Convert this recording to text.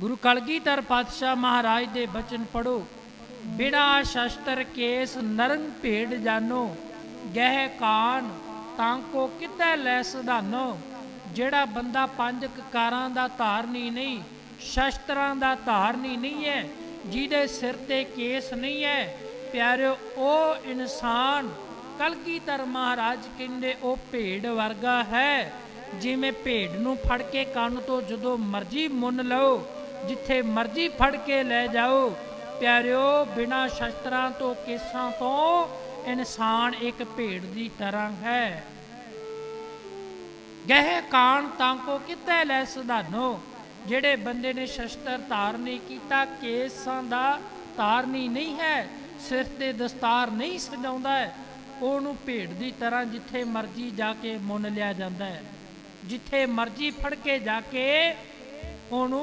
ਗੁਰੂ ਕਲਗੀਧਰ ਪਾਤਸ਼ਾਹ ਮਹਾਰਾਜ ਦੇ ਬਚਨ ਪੜੋ ਬਿੜਾ ਸ਼ਸਤਰ ਕੇਸ ਨਰੰਗ ਭੇਡ ਜਾਨੋ, ਗਹਿ ਕਾਨ ਤਾਂ ਕੋ ਕਿਤੈ ਲੈ ਸਧਾਨੋ। ਜਿਹੜਾ ਬੰਦਾ ਪੰਜ ਕਕਾਰਾਂ ਦਾ ਧਾਰਨੀ ਨਹੀਂ, ਸ਼ਸਤਰਾਂ ਦਾ ਧਾਰਨੀ ਨਹੀਂ ਹੈ, ਜਿਹਦੇ ਸਿਰ ਤੇ ਕੇਸ ਨਹੀਂ ਹੈ, ਪਿਆਰਿਓ, ਉਹ ਇਨਸਾਨ ਕਲਗੀਧਰ ਮਹਾਰਾਜ ਕਹਿੰਦੇ ਉਹ ਭੇਡ ਵਰਗਾ ਹੈ। ਜਿਵੇਂ ਭੇਡ ਨੂੰ ਫੜ ਕੇ ਕੰਨ ਤੋਂ ਜਦੋਂ ਮਰਜ਼ੀ ਮੁੰਨ ਲਓ ਜਿੱਥੇ ਮਰਜ਼ੀ ਫੜ ਕੇ ਲੈ ਜਾਓ। ਪਿਆਰਿਓ, ਬਿਨਾ ਸ਼ਸਤਰਾਂ ਤੋਂ ਕੇਸਾਂ ਤੋਂ ਇਨਸਾਨ ਇੱਕ ਭੇਡ ਦੀ ਤਰ੍ਹਾਂ ਹੈ। ਗਹਿ ਕਾਣ ਤਾਂ ਕੋ ਕਿਤੇ ਲੈ ਸਧਾਨੋ? ਜਿਹੜੇ ਬੰਦੇ ਨੇ ਸ਼ਸਤਰ ਧਾਰਨੀ ਕੀਤਾ, ਕੇਸਾਂ ਦਾ ਧਾਰਨੀ ਨਹੀਂ ਹੈ, ਸਿਰ ਤੇ ਦਸਤਾਰ ਨਹੀਂ ਸਜਾਉਂਦਾ ਹੈ। ਉਹਨੂੰ ਭੇਡ ਦੀ ਤਰ੍ਹਾਂ ਜਿੱਥੇ ਮਰਜ਼ੀ ਜਾ ਕੇ ਮੁੰਨ ਲਿਆ ਜਾਂਦਾ ਹੈ। ਜਿੱਥੇ ਮਰਜ਼ੀ ਫੜ ਕੇ ਜਾ ਕੇ ਉਹਨੂੰ